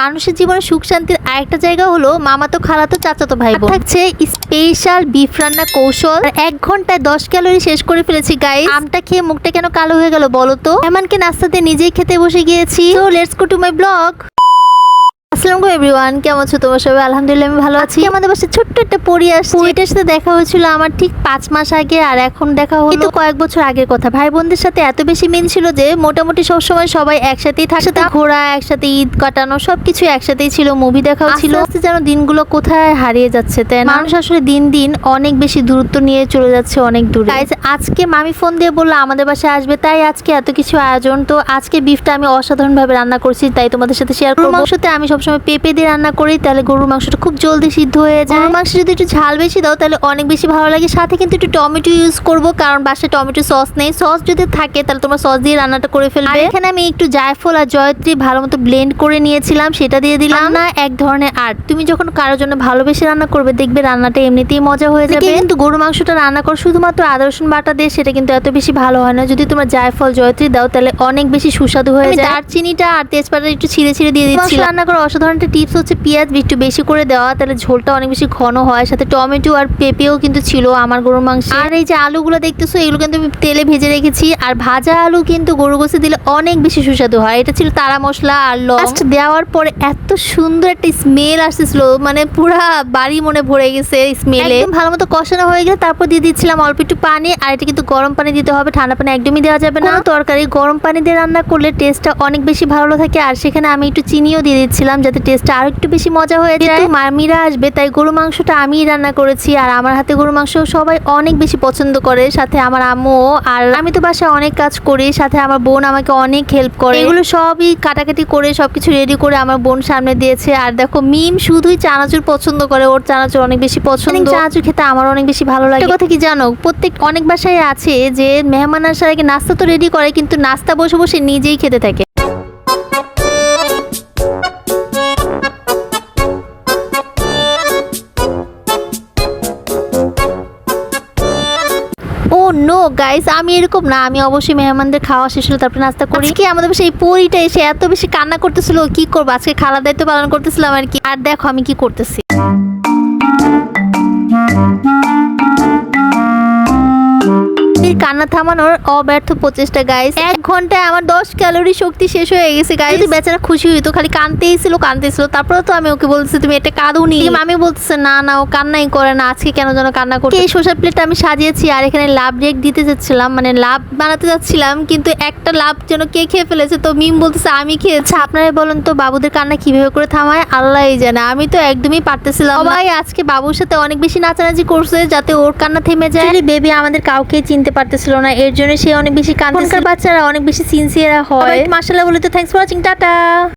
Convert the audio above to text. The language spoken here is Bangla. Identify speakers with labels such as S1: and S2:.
S1: মানুষের জীবনে সুখ শান্তির আরেকটা জায়গা হলো মামাতো খালাতো চাচাতো ভাই বোন থাকছে স্পেশাল বিফ রান্না কৌশল। এক ঘন্টায় দশ ক্যালোরি শেষ করে ফেলেছি গাই আমটা খেয়ে মুখটা কেন কালো হয়ে গেল বলো তো? এমনকি নাস্তাতে নিজেই খেতে বসে গিয়েছি। তো let's go to my blog আসসালামু এভরিওয়ান কেমন আছো তোমার সবাই? আলহামদুলিল্লাহ আমি ভালো আছি। আমাদের বাসায় ছোট্ট একটা পরি আসছে। পরিটার সাথে দেখা হয়েছিল আমার ঠিক পাঁচ মাস আগে আর এখন দেখা হলো তো কয়েক বছর আগের কথা। ভাই বোনদের সাথে এত বেশি মিল ছিল যে মোটামুটি সব সময় সবাই একসাথেই থাকতে ঘোরা একসাথে ঈদ কাটানো সবকিছু একসাথেই ছিল মুভি দেখাও ছিল আস্তে যেন দিনগুলো কোথায় হারিয়ে যাচ্ছে তাই? মানুষ আসলে দিন দিন অনেক বেশি দূরত্ব নিয়ে চলে যাচ্ছে অনেক দূরে। আজকে মামি ফোন দিয়ে বলল আমাদের বাসায় আসবে। তাই আজকে এত কিছু আয়োজন। তো আজকে বিফটা আমি অসাধারণ ভাবে রান্না করছি তাই তোমাদের সাথে শেয়ার করব। মাংসতে আমি সবসময় পেঁপে দিয়ে রান্না করি তাহলে গরুর মাংসটা খুব জলদি সিদ্ধ হয়ে যায়। গরুর মাংস যদি একটু ঝাল বেশি দাও তাহলে অনেক বেশি ভালো লাগে। সাথে কিন্তু একটু টমেটো ইউজ করব কারণ বাসায় টমেটো সস নেই। সস যদি থাকে তাহলে তোমরা সস দিয়ে রান্নাটা করে ফেলবে। আর এখানে আমি একটু জায়ফল আর জয়ত্রী ভালো মতো ব্লেন্ড করে নিয়েছিলাম সেটা দিয়ে দিলাম। না এক ধরনের আর্ট তুমি যখন কারোর জন্য ভালোবেসে রান্না করবে দেখবে রান্নাটা এমনিতেই মজা হয়ে যাবে। কিন্তু গরু মাংসটা রান্না করো শুধুমাত্র আদা রসুন বাটা দিয়ে সেটা কিন্তু এত বেশি ভালো হয় না। যদি তোমরা জায়ফল জয়ত্রী দাও তাহলে অনেক বেশি সুস্বাদু হয়ে যায়। দারচিনিটা আর তেজপাতা একটু ছিঁড়ে ছিঁড়ে দিয়ে দিচ্ছি রান্না করার একটা টিপস হচ্ছে পেঁয়াজ একটু বেশি করে দেওয়া তাহলে ঝোলটা অনেক বেশি ঘন হয়। সাথে টমেটো আর পেঁপেও কিন্তু ছিল আমার গরুর মাংস। আর এই যে আলুগুলো দেখতেছো এগুলো কিন্তু আমি তেলে ভেজে রেখেছি। আর ভাজা আলু কিন্তু গরু গোসে দিলে অনেক বেশি সুস্বাদু হয়। এটা ছিল তারা মশলা আর লস্ট দেওয়ার পরে এত সুন্দর একটা স্মেল আসতেছিল মানে পুরা বাড়ি মনে ভরে গেছে স্মেলে ভালো মতো কষানো হয়ে গেলে তারপর দিয়ে দিচ্ছিলাম অল্প একটু পানি আর এটা কিন্তু গরম পানি দিতে হবে ঠান্ডা পানি একদমই দেওয়া যাবে না। তরকারি গরম পানি দিয়ে রান্না করলে টেস্টটা অনেক বেশি ভালো থাকে। আর সেখানে আমি একটু চিনিও দিয়ে দিচ্ছিলাম যাতে টেস্টটা আরও একটু বেশি মজা হয়ে যায়। মামিরা আসবে তাই গরু মাংসটা আমিই রান্না করেছি। আর আমার হাতে গরু মাংস সবাই অনেক বেশি পছন্দ করে। সাথে আমার আম্মুও। আর আমি তো বাসায় অনেক কাজ করি। সাথে আমার বোন আমাকে অনেক হেল্প করে। এগুলো সবই কাটাকাটি করে সবকিছু রেডি করে আমার বোন সামনে দিয়েছে। আর দেখো মিম শুধুই চানাচুর পছন্দ করে। ওর চানাচুর অনেক বেশি পছন্দ। চানাচুর খেতে আমার অনেক বেশি ভালো লাগে। কথা কি জানো? প্রত্যেক অনেক বাসায় আছে যে মেহমান আসার আগে নাস্তা তো রেডি করে কিন্তু নাস্তা বসে বসে নিজেই খেতে থাকে। নো গাইস আমি এরকম না। আমি অবশ্যই মেহমানদের খাওয়া শেষ হলো তারপরে নাস্তা করি। কি আমাদের সেই পরিটা এসে এত বেশি কান্না করতেছিল, কি করব? আজকে খালা দায়িত্ব পালন করতেছিলাম আর কি। আর দেখো আমি কি করতেছি। কান্না থামানোর অব্যর্থ প্রচেষ্টা গাইস এক ঘন্টায় আমার দশ ক্যালোরি শক্তি শেষ হয়ে গেছে গাইস যদি বেচারা খুশি হইতো খালি কানতেই ছিল কানতেই ছিল। তারপরে তো আমি ওকে বলতেছি তুমি এটা কাঁদুনি? আমি বলতেছে না না ও কান্নাই করে না আজকে কেন যেন কান্না করছে? এই সোশ্যাল প্লেটটা আমি সাজিয়েছি আর এখানে লাভ রেক দিতে যাচ্ছিলাম মানে লাভ বানাতে যাচ্ছিলাম কিন্তু একটা লাভ যেন কে খেয়ে ফেলেছে তো মিম বলতেছে আমি খেয়েছি। আপনারা বলেন তো বাবুদের কান্না কীভাবে করে থামায় আল্লাহই জানে। আমি তো একদমই পারতেছিলাম। সবাই আজকে বাবুর সাথে অনেক বেশি নাচানাচি করছে যাতে ওর কান্না থেমে যায়। বেবি আমাদের কাউকে চিনতে পারতেছিল না এর জন্য সে অনেক বেশি কাঁদতেছিল বাচ্চারা অনেক বেশি সিনসিয়ার হয়। মাশাআল্লাহ বলে তো থ্যাঙ্কস ফর ওয়াচিং টাটা।